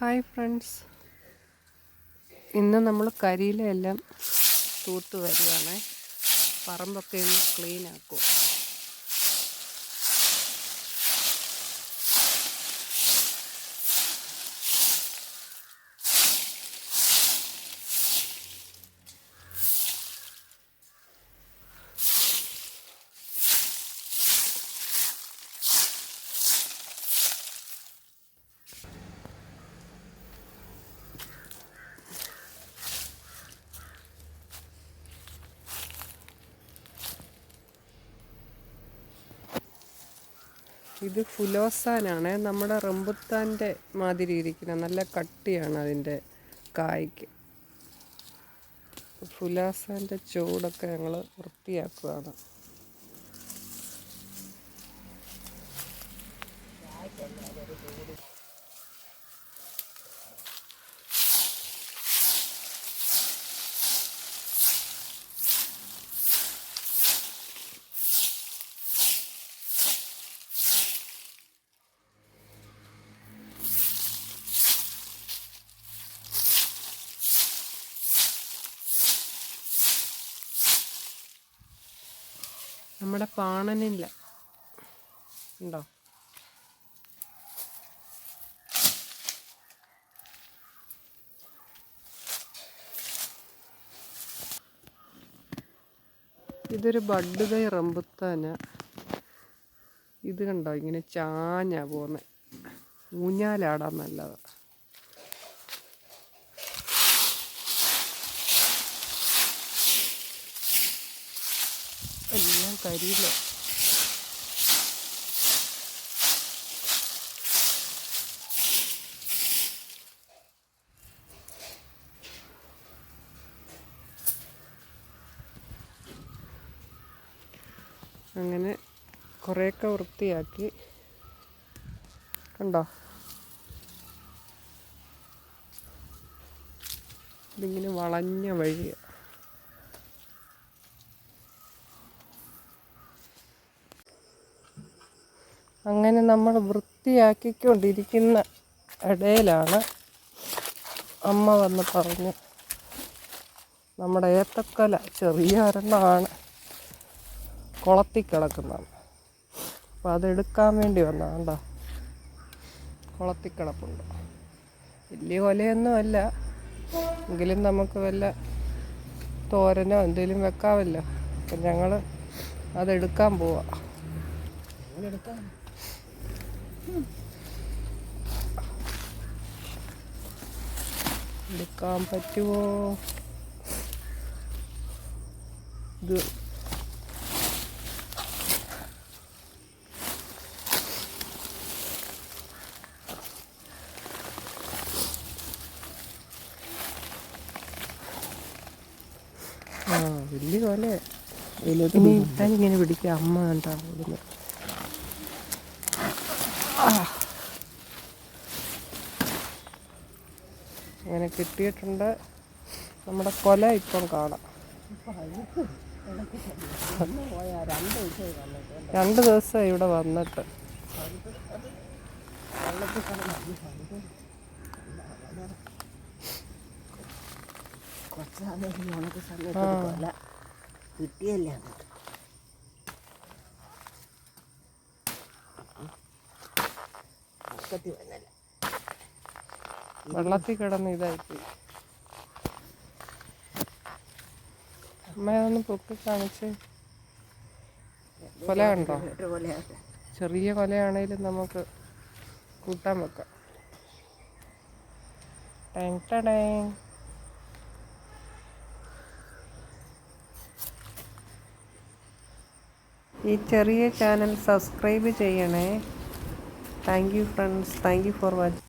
Hi friends. ഇന്ന് നമ്മൾ കരിയിലെല്ലാം തൂത്ത് വരികയാണ്. പറമ്പൊക്കെ ഒന്ന് ക്ലീൻ ഇത് ഫുലോസാനാണ്. നമ്മുടെ റംബുത്താന്റെ മാതിരി ഇരിക്കുന്ന നല്ല കട്ടിയാണ് അതിന്റെ കായ്ക്ക്. ഫുലാസാന്റെ ചൂടൊക്കെ ഞങ്ങൾ വൃത്തിയാക്കുകയാണ് നമ്മുടെ പാണനില്ല. ഉണ്ടോ? ഇതൊരു ബഡ് തൈ റമ്പുത്താന ഇത് കണ്ടോ? ഇങ്ങനെ ചാഞ്ഞാ പോകുന്നത് ഊഞ്ഞാലാടാൻ നല്ലതാണ് എല്ലാം കരിയില്ല അങ്ങനെ കുറേയൊക്കെ വൃത്തിയാക്കി. കണ്ടോ? ഇതിങ്ങനെ വളഞ്ഞ വഴിയാണ് അങ്ങനെ നമ്മൾ വൃത്തിയാക്കിക്കൊണ്ടിരിക്കുന്ന ഇടയിലാണ് അമ്മ വന്ന് പറഞ്ഞു നമ്മുടെ ഏത്തക്കല ചെറിയ ഒരെണ്ണമാണ് കുളത്തിൽ കിടക്കുന്നതാണ് അപ്പോൾ അതെടുക്കാൻ വേണ്ടി വന്നതാണ്ടോ കുളത്തിൽ കിടപ്പുണ്ട് വലിയ കൊലയൊന്നുമല്ല എങ്കിലും നമുക്ക് വല്ല തോരനോ എന്തെങ്കിലും വെക്കാമല്ലോ. അപ്പം ഞങ്ങൾ അതെടുക്കാൻ പോവാം. എടുക്കാൻ പറ്റുമോ ഇത്. ആ വലിയ പോലെ ഇനി ഇങ്ങനെ പിടിക്കുക. അമ്മ കണ്ടാ അങ്ങനെ കിട്ടിയിട്ടുണ്ട്. നമ്മുടെ കൊല ഇപ്പം കാണാം. രണ്ട് ദിവസം ഇവിടെ വന്നിട്ട്. കിട്ടിയല്ലേ? വന്നല്ല വെള്ളത്തിൽ കിടന്ന് ഇതായിപ്പോയി അമ്മയതൊന്ന് പൊക്കി കാണിച്ച്. കൊല കണ്ടോ? ചെറിയ കൊലയാണേലും നമുക്ക് കൂട്ടാൻ വെക്കാം. ടാങ്. ഈ ചെറിയ ചാനൽ സബ്സ്ക്രൈബ് ചെയ്യണേ. Thank you friends. Thank you for watching